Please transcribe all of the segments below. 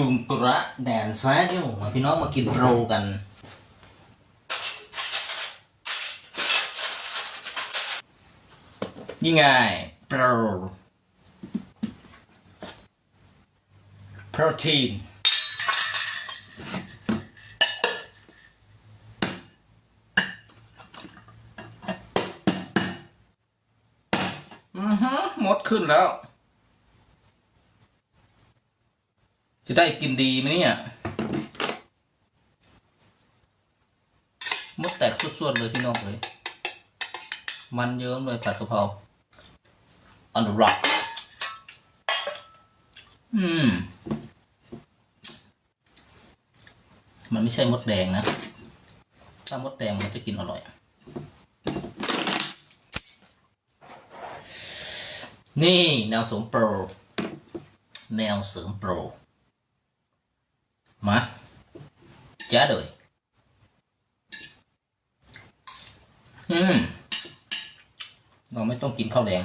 จุมปุระแดนซ้ายที่ผมพี่น้องมากินโปรกัน นี่ไงโปรโปรตีนอือฮึมดขึ้นแล้ว จะได้กินดีไหมเนี่ยมดแตกสุดๆเลยพี่น้องเลยมันเยิ้มเลยผัดกะเพรา on the rock อืม มันไม่ใช่มดแดงนะ ถ้ามดแดงมันจะกินอร่อย นี่แนวสมโปร แนวเสริมโปร มาจ้าเลยอืมเราไม่ต้องกินข้าวแดง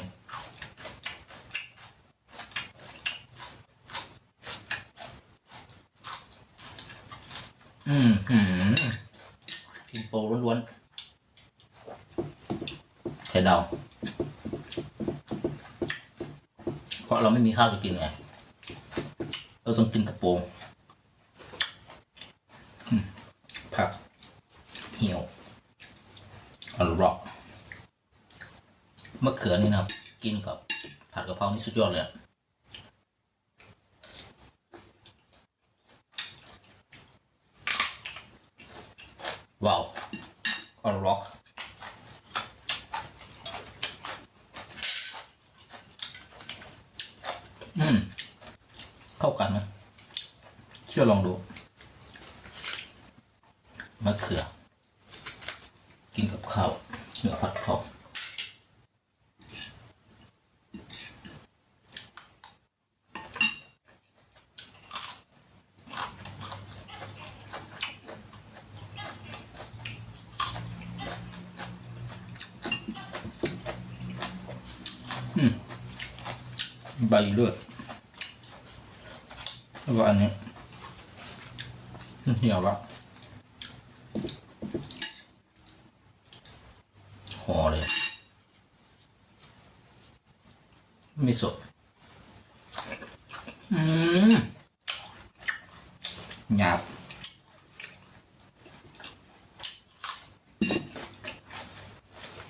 อืมหืมกินโปรล้วนๆไข่ดาวเพราะเราไม่มีข้าวจะกินไง เราต้องกินกระโปรงอืมผัก เหี่ยวอร่อยมะเขือนี่นะครับ กินกับผัดกะเพรานี่สุดยอดเลยอะว้าวอร่อยอืม เข้ากันนะเชื่อลองดูมะเขือ กินกับข้าวเนื้อผัดผาอืมใบเลือดแล้วก็อันนี้เหี่ยวละห่อเลย ไม่สดอืมหยาบ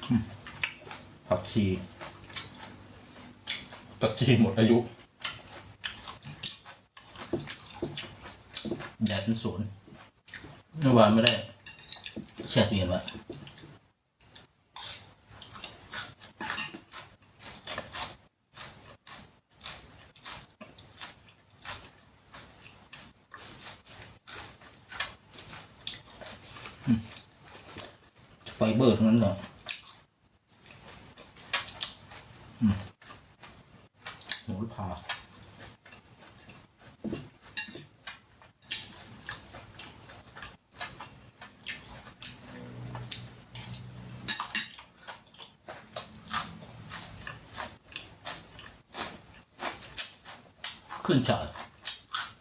อืมผักชีผักชีหมดอายุแดดมันสวนเมื่อวานไม่ได้แช่ตู้เย็นไว้ เบอร์ทั้งนั้นเลยอืมโหระพาขึ้นฉาย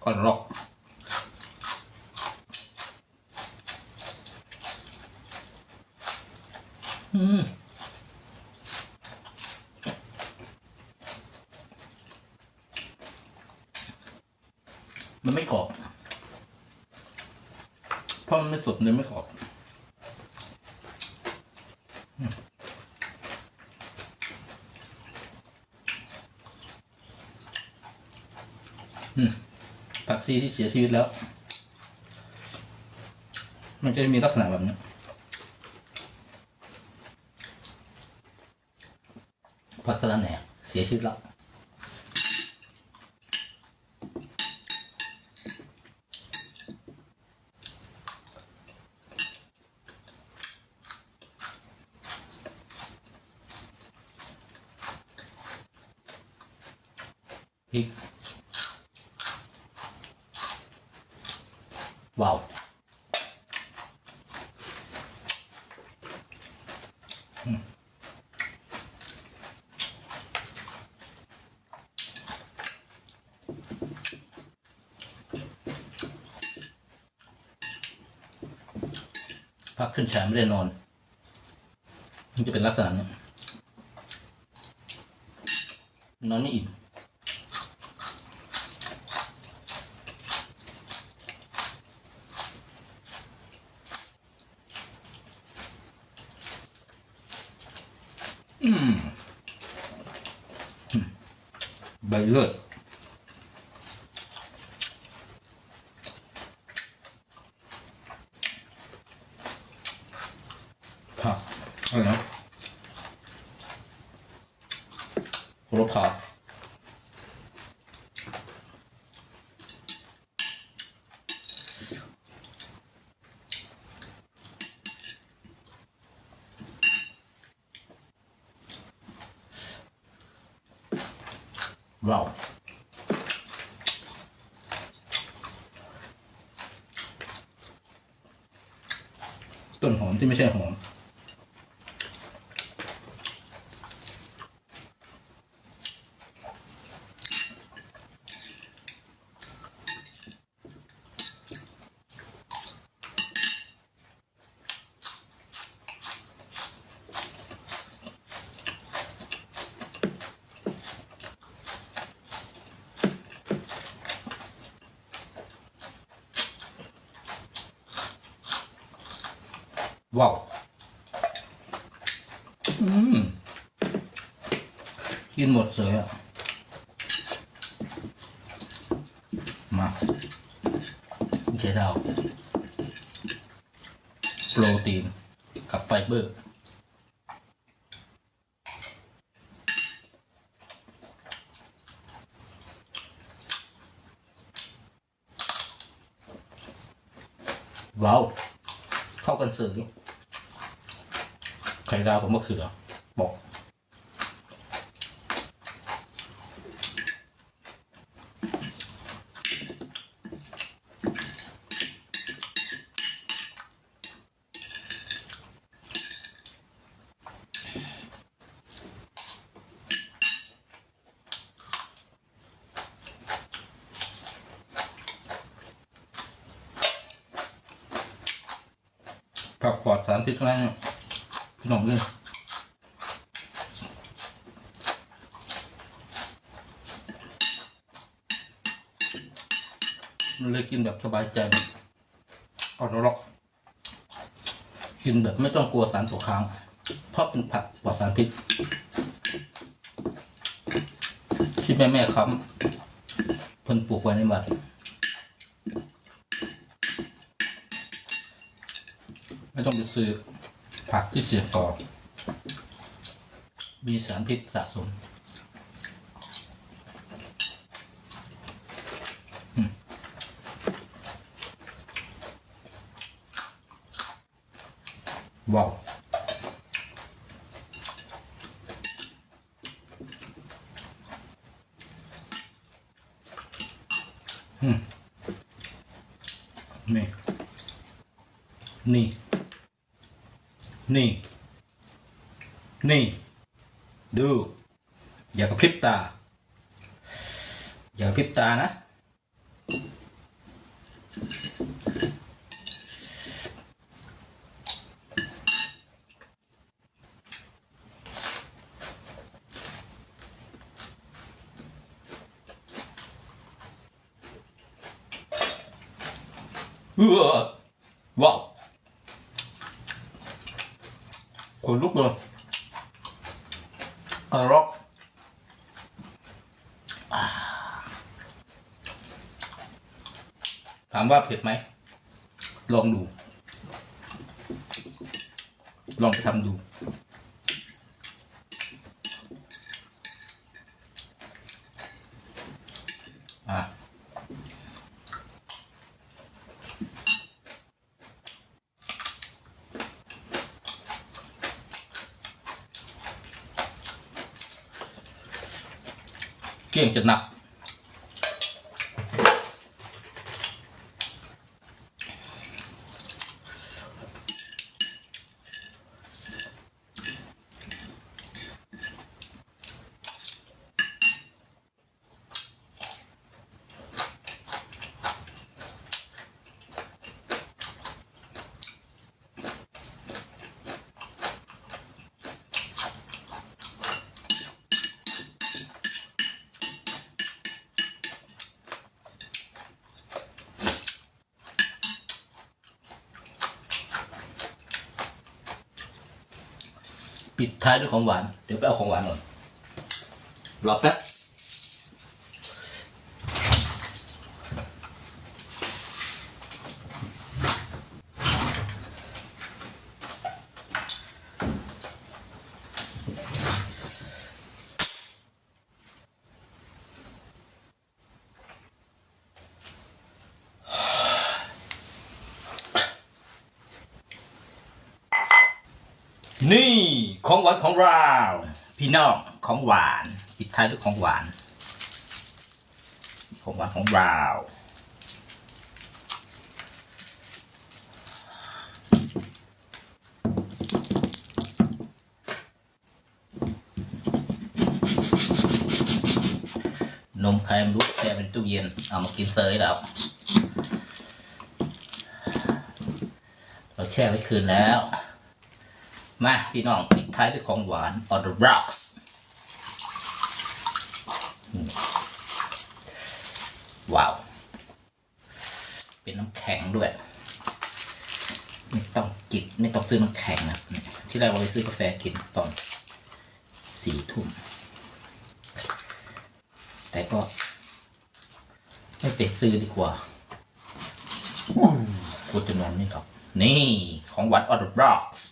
ก่อนล็อก มันไม่กรอบเพราะมันไม่สดเลยไม่กรอบอืมอืมผักซีที่เสียชีวิตแล้ว มันจะมีลักษณะแบบนี้ ผักสะระ แหน่เสียชีวิตแล้ว พริก ว้าวอืม พักขึ้นฉายไม่ได้นอน มันจะเป็นลักษณะนี้นอนไม่อิ่มอืมใบเลือดผัก อะไรนะโหระพาว้าวต้นหอมที่ไม่ใช่หอม ว้าว อืมกินหมดเสยอะ มาเจดาวโปรตีน กับไฟเบอร์ ว้าว เข้ากันเสย ไข่ดาวกับมะเขือบอก ผักปลอดสารพิษทั้งนั้นเนี่ย พี่น้องเลยมันเลยกินแบบสบายใจแบบอ่อนร็อกกินแบบไม่ต้องกลัวสารตกค้าง เพราะเป็นผักปลอดสารพิษที่แม่แม่ค้ำเพิ่นปลูกไว้ในบ้านไม่ต้องไปซื้อ ผักที่เสียก่อ มีสารพิษสะสมว้าว อืมนี่ นี่ นี่ นี่ ดู อย่ากระพริบตา อย่ากระพริบตานะ เออว้าว ขนลุกเลย อร่อยอ่าถามว่าเผ็ดไหม ลองดู ลองไปทำดู เกี่ยงจะหนัก ปิดท้ายด้วยของหวาน เดี๋ยวไปเอาของหวานก่อนรอแป๊บ นี่ของหวานของเรา พี่น้องของหวานปิดท้ายด้วยของหวาน ของหวานของเรานมไข่มรุกแช่เป็นตู้เย็น เอามากินเตยแล้ว เราแช่ไว้คืนแล้ว มาพี่น้องปิดท้ายด้วยของหวาน on the rocks อืมว้าว เป็นน้ำแข็งด้วย ไม่ต้องจิบไม่ต้องซื้อน้ำแข็งนะ ที่แรกเราไปซื้อกาแฟกินตอนสี่ทุ่ม แต่ก็ ไม่ไปซื้อดีกว่ากูจะนอนนี่หรอกนี่ ของหวาน on the rocks อืม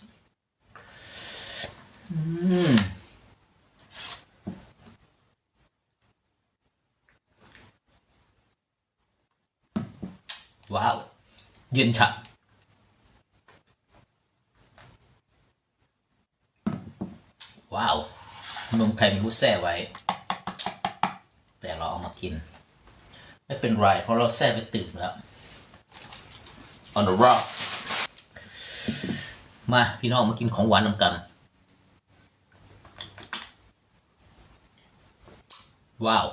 ว้าว เย็นฉ่ำว้าวนมไข่มุกแช่ไว้ แต่เราเอามากิน ไม่เป็นไร เพราะเราแช่ไปตื่นแล้ว on the rock มา พี่น้องมากินของหวานนำกัน ว้าว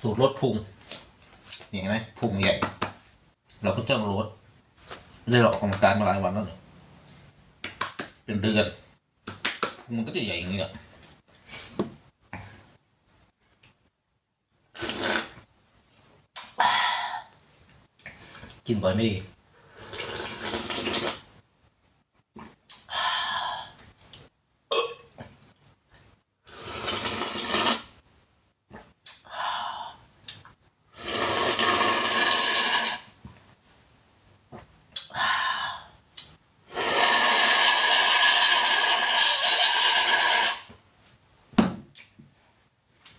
สูตรลดพุงนี่เห็นไหมพุงใหญ่ เราก็จ้องลดได้เรออกกำลังกายมาหลายวันแล้วเนี่ยเป็นเดือนพุงมันก็จะใหญ่อย่างนี้แหละกินบ่อยไม่ดี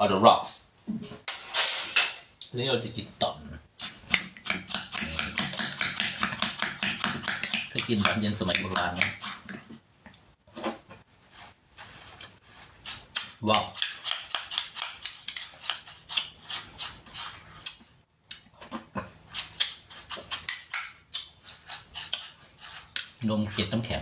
on the rocks นี่เราจะกินต่อมถ้ากินแบบเย็นสมัยโบราณนะว้าวนมเกล็ดน้ำแข็ง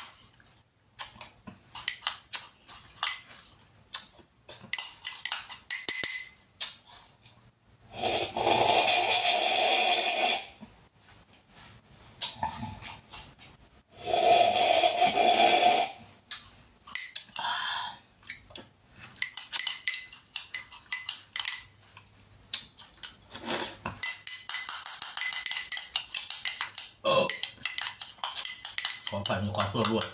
น่อย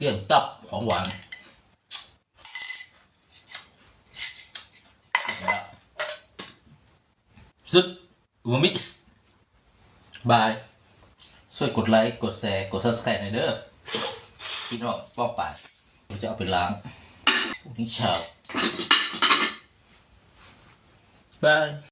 ทีหนึ่ง สุดอูมิกซ์บายช่วยกดไลค์กดแชร์กดซับสไครต์หน่อยเด้อพี่น้องป้องป่าผมจะเอาไปล้างพรุ่งนี้เช้าบาย